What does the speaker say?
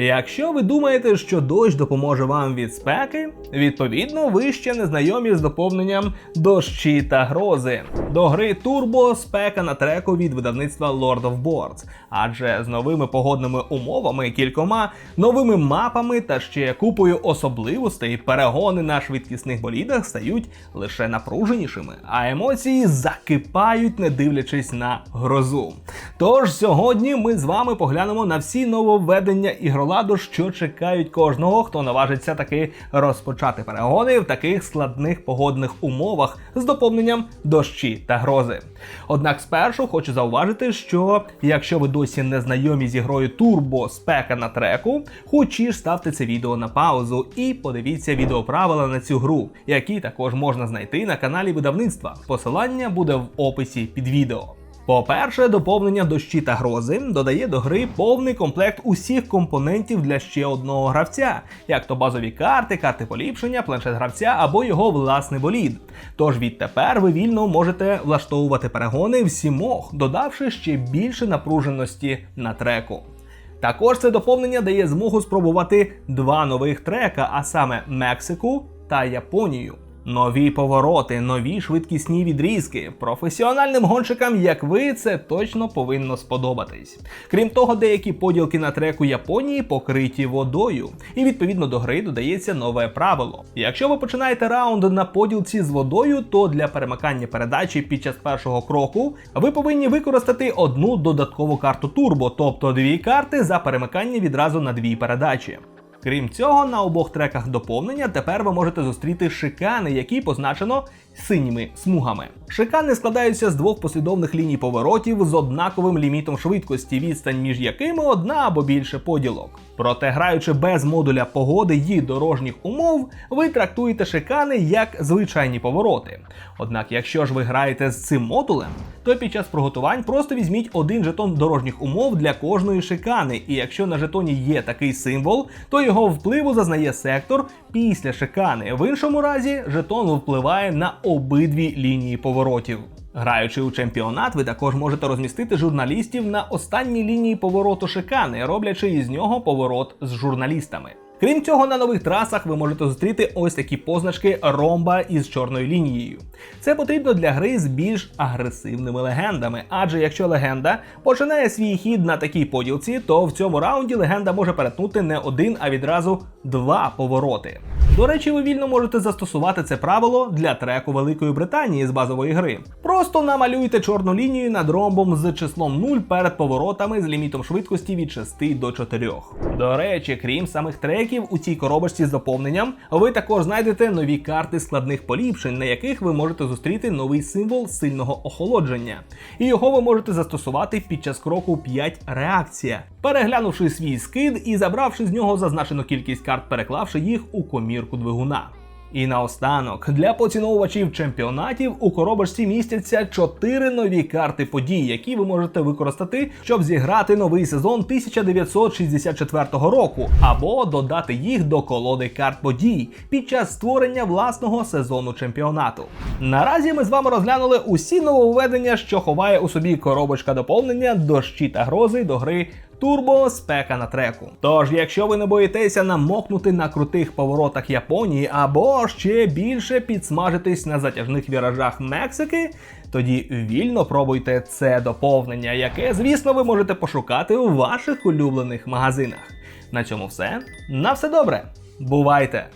Якщо ви думаєте, що дощ допоможе вам від спеки, відповідно, ви ще не знайомі з доповненням дощі та грози до гри Turbo спека на треку від видавництва Lord of Boards, адже з новими погодними умовами, кількома новими мапами та ще купою особливостей перегони на швидкісних болідах стають лише напруженішими, а емоції закипають, не дивлячись на грозу. Тож сьогодні ми з вами поглянемо на всі нововведення ігроладу, що чекають кожного, хто наважиться таки розпочати перегони в таких складних погодних умовах з доповненням дощі та грози. Однак спершу хочу зауважити, що якщо ви досі не знайомі з ігрою Turbo спека на треку, хочі ж ставте це відео на паузу і подивіться відеоправила на цю гру, які також можна знайти на каналі видавництва. Посилання буде в описі під відео. По-перше, доповнення дощі та грози додає до гри повний комплект усіх компонентів для ще одного гравця, як то базові карти, карти поліпшення, планшет гравця або його власний болід. Тож відтепер ви вільно можете влаштовувати перегони всімох, додавши ще більше напруженості на треку. Також це доповнення дає змогу спробувати два нових трека, а саме Мексику та Японію. Нові повороти, нові швидкісні відрізки. Професіональним гонщикам, як ви, це точно повинно сподобатись. Крім того, деякі поділки на треку Японії покриті водою, і відповідно до гри додається нове правило. Якщо ви починаєте раунд на поділці з водою, то для перемикання передачі під час першого кроку ви повинні використати одну додаткову карту турбо, тобто дві карти за перемикання відразу на дві передачі. Крім цього, на обох треках доповнення тепер ви можете зустріти шикани, які позначено синіми смугами. Шикани складаються з двох послідовних ліній поворотів з однаковим лімітом швидкості, відстань між якими одна або більше поділок. Проте, граючи без модуля погоди і дорожніх умов, ви трактуєте шикани як звичайні повороти. Однак, якщо ж ви граєте з цим модулем, то під час приготувань просто візьміть один жетон дорожніх умов для кожної шикани, і якщо на жетоні є такий символ, то його впливу зазнає сектор після шикани. В іншому разі жетон впливає на обидві лінії поворотів. Граючи у чемпіонат, ви також можете розмістити журналістів на останній лінії повороту шикани, роблячи із нього поворот з журналістами. Крім цього, на нових трасах ви можете зустріти ось такі позначки ромба із чорною лінією. Це потрібно для гри з більш агресивними легендами, адже якщо легенда починає свій хід на такій поділці, то в цьому раунді легенда може перетнути не один, а відразу два повороти. До речі, ви вільно можете застосувати це правило для треку Великої Британії з базової гри. Просто намалюйте чорну лінію над ромбом з числом 0 перед поворотами з лімітом швидкості від 6 до 4. До речі, крім самих треків, у цій коробочці з доповненням ви також знайдете нові карти складних поліпшень, на яких ви можете зустріти новий символ сильного охолодження. І його ви можете застосувати під час кроку 5 реакція, переглянувши свій скид і забравши з нього зазначену кількість карт, переклавши їх у комірку двигуна. І наостанок, для поціновувачів чемпіонатів у коробочці містяться 4 нові карти подій, які ви можете використати, щоб зіграти новий сезон 1964 року, або додати їх до колоди карт подій під час створення власного сезону чемпіонату. Наразі ми з вами розглянули усі нововведення, що ховає у собі коробочка доповнення дощі та грози до гри Турбо спека на треку. Тож, якщо ви не боїтеся намокнути на крутих поворотах Японії або ще більше підсмажитись на затяжних віражах Мексики, тоді вільно пробуйте це доповнення, яке, звісно, ви можете пошукати у ваших улюблених магазинах. На цьому все. На все добре. Бувайте!